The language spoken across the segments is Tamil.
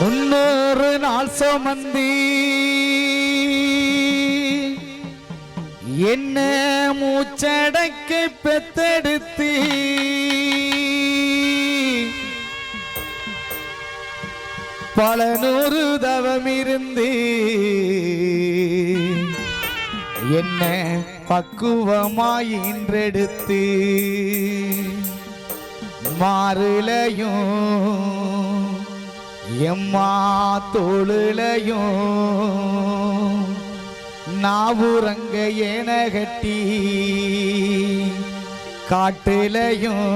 முன்னூறு நாள் சுமந்தி. என்ன மூச்சடக்கை பெத்தெடுத்தி? பல நூறு தவம் இருந்து. என்ன பக்குவமாயின்றெடுத்து மாறுலையும் எம்மா தோளுலையும் நாவுரங்க ஏன கட்டி காட்டுலையும்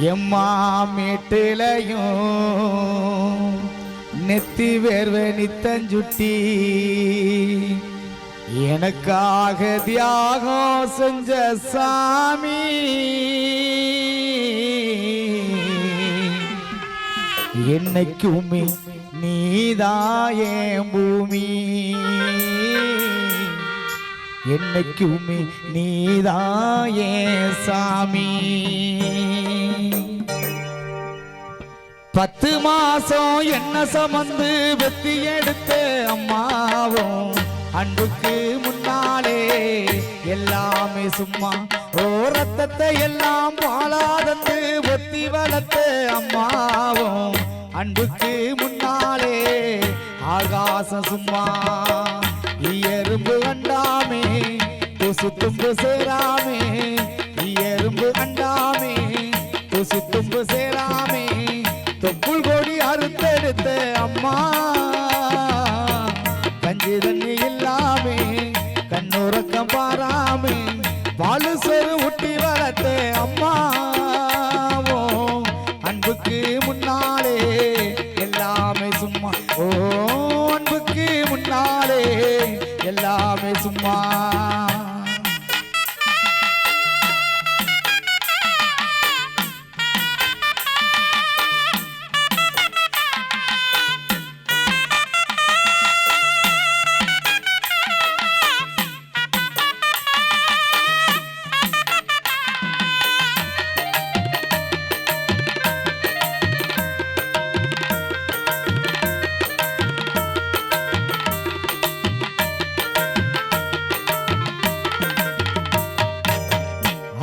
எம்மா மேட்டிலையும் நெத்தி வேர்வை நித்தஞ்சுட்டி. எனக்காக தியாகம் செஞ்ச சாமி. என்னைக்குமே நீதாயே பூமி. என்னைக்குமே நீதாயே சாமி. பத்து மாசம் என்ன சமந்து வெத்தி எடுத்த அம்மாவும் அன்புக்கு முன்னாலே எல்லாமே சும்மா. ஓ ரத்தத்தை எல்லாம் பாலாதந்து ஒத்தி வளர்த்த அம்மாவும் அன்புக்கு முன்னாலே ஆகாசம் சும்மா. எறும்பு அண்டாமே கொசு தும்பு சேராமே எறும்பு அண்டாமே கொசு தும்பு சே அன்புக்கு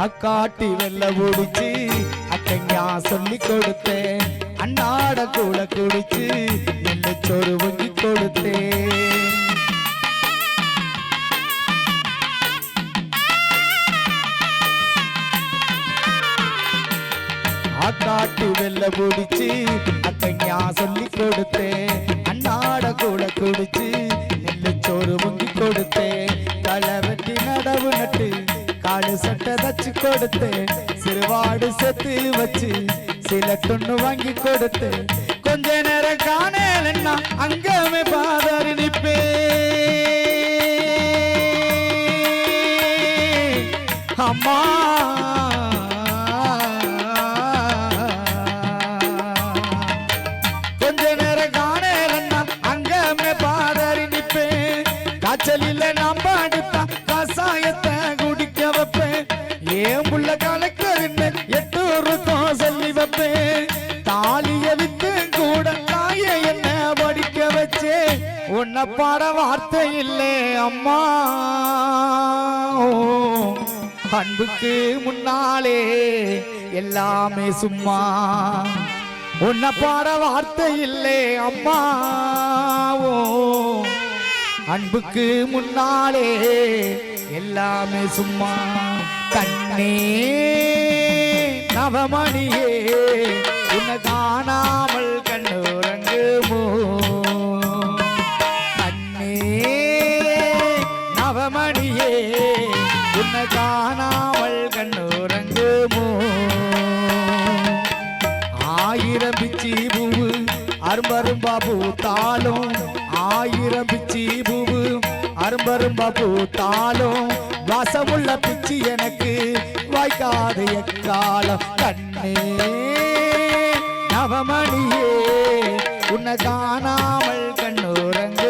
அக்காட்டி வெள்ள ஓடிச்சு அக்கங்கா சொல்லி கொடுத்தேன். அண்ணாட கூட குடிச்சு நெல்லு சோறு வங்கி கொடுத்தேன். ஆக்காட்டு வெள்ள பிடிச்சு அக்கங்கா சொல்லி கொடுத்தேன். அண்ணாட கூட குடிச்சு நெல்லு சோறு வங்கி கொடுத்தேன். களை வெட்டி நடவு நட்டு காலு சட்டை தச்சு கொடுத்தேன் சிறுவாடு செத்து வச்சு சில தொண்ணு வாங்கி கொடுத்தேன் கொஞ்ச நேரம் காணலன்னா அங்கமே பாதாரி நிப்பேன் அம்மா உன்னை வார்த்தை இல்லை அம்மா. அன்புக்கு முன்னாலே எல்லாமே சும்மா. உன்னை பாட வார்த்தை இல்லை அம்மாவோ அன்புக்கு முன்னாலே எல்லாமே சும்மா. கண்ணே நவமணியே உன்னை காணாமல் ஆயிரம் பிச்சி பூவு அரும்பரும்பா பூத்தாலும் வாசமுள்ள பிச்சி எனக்கு வாய்க்காத எக்காலம். கண்ணே நவமணியே உன்னை காணாமல் கண்ணுறங்குமோ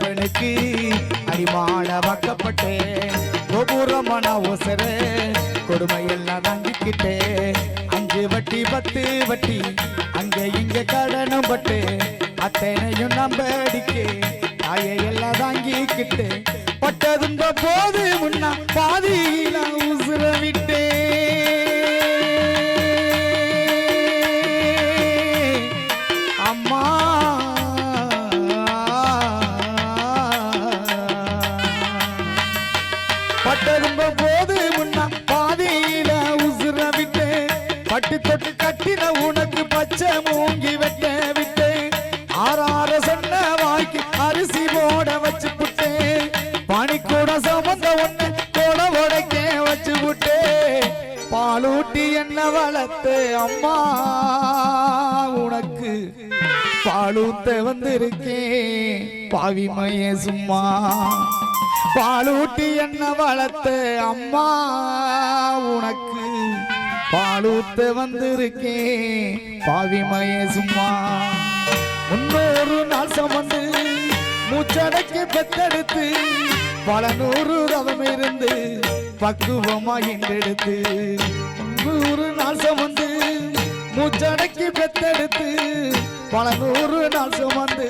குடிகார அடிமான வாக்கப்பட்டேன். கோபுரமான ஒசர கொடுமையெல்லாம் எல்லாம் அஞ்சு வட்டி பத்து வட்டி அங்கே இங்கே கடனும் பட்டு அத்தனையும் நம்படிக்கு தாயை எல்லாம் தாங்கிக்கிட்டு பட்டதுங்க போது முன்னா பாதி போது முன்னா பாதியில உசுர விட்டு பட்டு தொட்டு கட்டின உனக்கு பச்சை மூங்கி வெட்ட விட்டு ஆறார சொன்ன வாய்க்கு அரிசி போட வச்சு புட்டேன் பனிக்கூட சமந்த ஒண்ணு கூட உடைக்க வச்சு விட்டே பாலூட்டி என்ன வளர்த்து அம்மா உனக்கு. பாலூத்த வந்திருக்கேன் பாவிமைய சும்மா. பாலூட்டி என்ன வளர்த்த அம்மா? உனக்கு பாலூத்த வந்திருக்கேன். பாவிமைய சும்மா. முன்னூறு நாள் சமந்து மூச்சடக்கி பெத்தெடுத்து பல நூறு தவம் இருந்து பக்குவமா எடுத்து நூறு நாள் சுமந்து மூச்சடக்கி பெத்தெடுத்து பல நூறு நாள் சுமந்து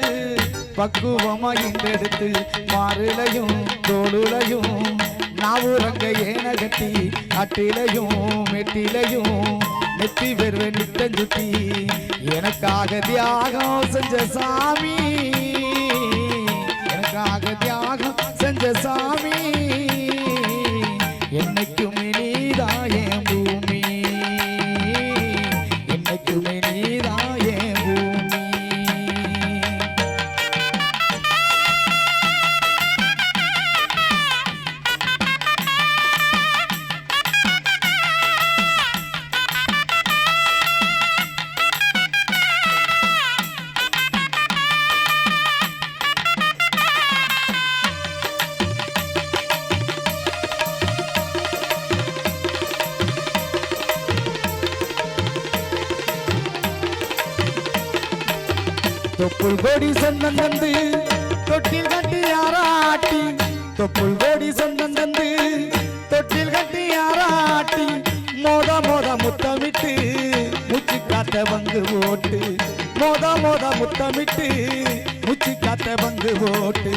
பக்குவமா இன்றெடுத்து மாறிலையும் தோளுலையும் நாவுரங்க ஏனகத்தி கட்டி அட்டிலையும் மெட்டிலையும் நெத்தி வெறுவ நித்தஞ்சுத்தி எனக்காக தியாகம் செஞ்ச சாமி. எனக்காக தியாகம் செஞ்ச சாமி. தொப்புள் கோடி சொந்தம் தந்து தொட்டில் கட்டி ஆராட்டி. தொப்புள் கோடி சொந்தம் தந்து தொட்டில் கட்டி ஆராட்டி. மோத மோத முத்தமிட்டு மூச்சு காத்த வந்து ஓட்டு. மோத மோத முத்தமிட்டு மூச்சு காத்த வந்து ஓட்டு.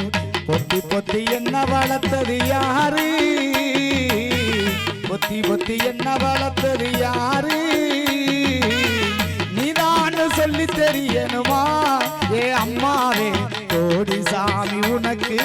பொத்தி பொத்தி என்ன வளர்த்தது யாரு? பொத்தி பொத்தி என்ன வளர்த்தது யாரு? நீதான்னு சொல்லி தெரியணுமா? ஏ அம்மாவே கோடி சாமி உனக்கு